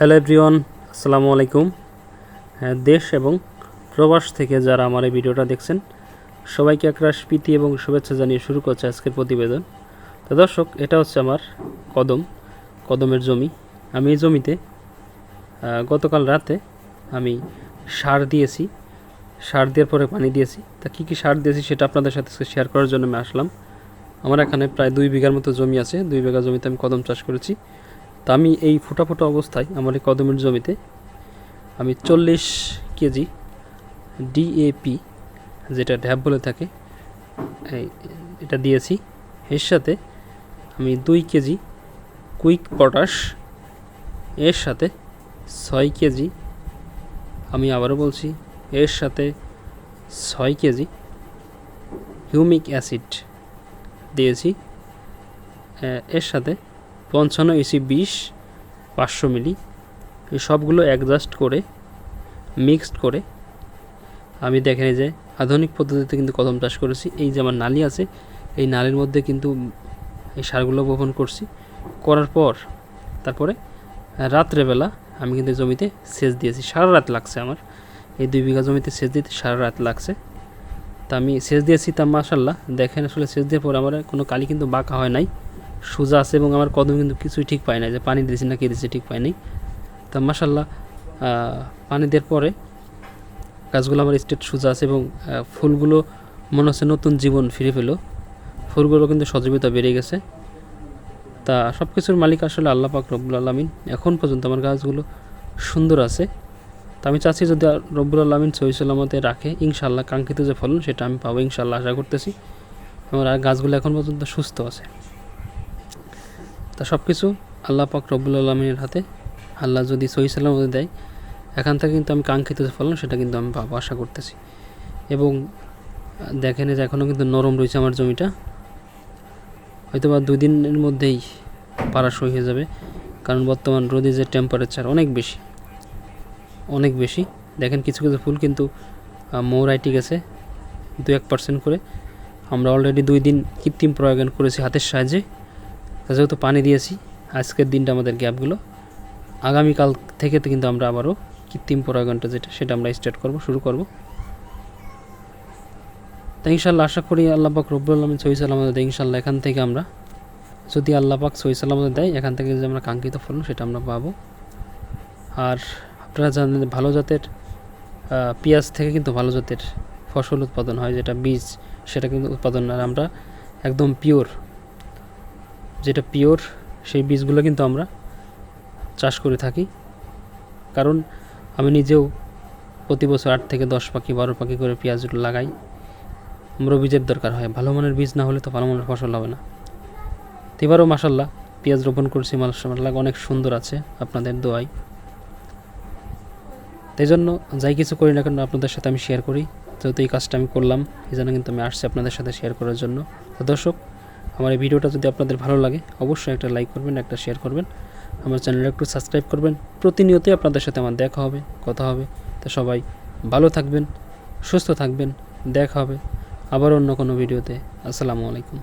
Hello everyone, আসসালামু আলাইকুম। হ্যাঁ দেশ এবং প্রবাস থেকে যারা আমার এই ভিডিওটা দেখছেন, সবাইকে একরাশ প্রীতি এবং শুভেচ্ছা জানিয়ে শুরু করছে আজকের প্রতিবেদন। তো দর্শক, এটা হচ্ছে আমার কদম, কদমের জমি। আমি এই জমিতে গতকাল রাতে আমি সার দিয়েছি। সার দেওয়ার পরে পানি দিয়েছি। তা কী কী সার দিয়েছি সেটা আপনাদের সাথে শেয়ার করার জন্য আমি আসলাম। আমার এখানে প্রায় দুই বিঘার মতো জমি আছে। দুই বিঘা জমিতে আমি কদম চাষ করেছি। তা আমি এই ফোটা ফোটা অবস্থায় আমার এই কদমের জমিতে আমি চল্লিশ কেজি ডিএপি যেটা ঢ্যাব বলে থাকে এটা দিয়েছি। এর সাথে আমি দুই কেজি কুইক পটাশ, এর সাথে ছয় কেজি, আমি আবারও বলছি, এর সাথে ছয় কেজি হিউমিক অ্যাসিড দিয়েছি। এর সাথে পঞ্চান্ন ইসি বিশ, পাঁচশো মিলি। এই সবগুলো অ্যাডজাস্ট করে মিক্সড করে, আমি দেখেন যে আধুনিক পদ্ধতিতে কিন্তু কদম চাষ করেছি। এই যে আমার নালি আছে, এই নালির মধ্যে কিন্তু এই সারগুলো বপন করছি। করার পর, তারপরে রাত্রেবেলা আমি কিন্তু জমিতে সেচ দিয়েছি। সারা রাত লাগছে আমার। এই দুই বিঘা জমিতে সেচ দিতে সারা রাত লাগছে। তা আমি সেচ দিয়েছি তা মাসাল্লাহ দেখেন আসলে সেচ দেওয়ার পর আমার কোনো কালি কিন্তু বাঁকা হয় নাই। সোজা আছে এবং আমার কদম কিন্তু কিছুই ঠিক পায় না যে পানি দিয়েছি না কে দিয়েছি ঠিক পাই নাই। তা মাসাল্লাহ পানি দেওয়ার পরে গাছগুলো আমার স্টেট সোজা আছে এবং ফুলগুলো মনে হচ্ছে নতুন জীবন ফিরে পেল। ফুলগুলো কিন্তু সজীবতা বেড়ে গেছে। তা সব কিছুর মালিক আসলে আল্লাহ পাক রব্বুল আলমিন। এখন পর্যন্ত আমার গাছগুলো সুন্দর আছে। তা আমি চাচ্ছি যদি রব্বুল আলমিন সহি সালামতে রাখে ইনশাল্লাহ কাঙ্ক্ষিত যে ফলন সেটা আমি পাবো ইনশাল্লাহ আশা করতেছি। আমার গাছগুলো এখন পর্যন্ত সুস্থ আছে। তা সব কিছু আল্লাহ পাক রব্বুল আলমিনের হাতে। আল্লাহ যদি সহি সালামতে দেয়, এখান থেকে কিন্তু আমি কাঙ্ক্ষিত ফলন সেটা কিন্তু আমি পাবো, আশা করতেছি। এবং দেখেন যে এখনও কিন্তু নরম রয়েছে আমার জমিটা। হয়তো বা দিনের মধ্যেই পাড়া সই হয়ে যাবে, কারণ বর্তমান রোদে যে টেম্পারেচার অনেক বেশি অনেক বেশি। দেখেন কিছু কিছু ফুল কিন্তু মৌরাইটি গেছে দু এক পার্সেন্ট করে। আমরা অলরেডি দুই দিন কৃত্রিম প্রয়োগন করেছি হাতের সাহায্যে। যেহেতু পানি দিয়েছি, আজকের দিনটা আমাদের গ্যাপগুলো আগামীকাল থেকে কিন্তু আমরা আবারও কৃত্রিম পরাগনটা যেটা, সেটা আমরা স্টার্ট করব, শুরু করব। তা ইনশাল্লাহ আশা করি আল্লাহ পাক রব্বুল আলমিন সহি সালামত দেয় ইনশাল্লাহ এখান থেকে আমরা যদি আল্লাহ পাক সহি সালামত দেয়, এখান থেকে যদি আমরা কাঙ্ক্ষিত ফলন, সেটা আমরা পাবো। আর আপনারা জানেন ভালো জাতের পেঁয়াজ থেকে কিন্তু ভালো জাতের ফসল উৎপাদন হয়, যেটা বীজ, সেটা কিন্তু উৎপাদন আর আমরা একদম পিওর যেটা পিওর, সেই বীজগুলো কিন্তু আমরা চাষ করে থাকি। কারণ আমি নিজেও প্রতি বছর আট থেকে দশ পাখি, বারো পাখি করে পেঁয়াজগুলো লাগাই। আমরা বীজের দরকার হয়। ভালো মানের বীজ না হলে তো ভালো মানের ফসল হবে না। এবারও মাসাল্লাহ পেঁয়াজ রোপণ করছি মাসাল্লাহ অনেক সুন্দর আছে আপনাদের দোয়াই তাই জন্য যাই কিছু করি না কেন আপনাদের সাথে আমি শেয়ার করি। যেহেতু এই কাজটা আমি করলাম। এই জন্য কিন্তু আমি আসছি আপনাদের সাথে শেয়ার করার জন্য। তো দর্শক আমার এই ভিডিওটা যদি আপনাদের ভালো লাগে, অবশ্যই একটা লাইক করবেন, একটা শেয়ার করবেন। আমার চ্যানেলটা একটু সাবস্ক্রাইব করবেন। প্রতিনিয়তই আপনাদের সাথে আমার দেখা হবে, কথা হবে। তো সবাই ভালো থাকবেন, সুস্থ থাকবেন, দেখা হবে আবার অন্য কোনো ভিডিওতে। আসসালামু আলাইকুম।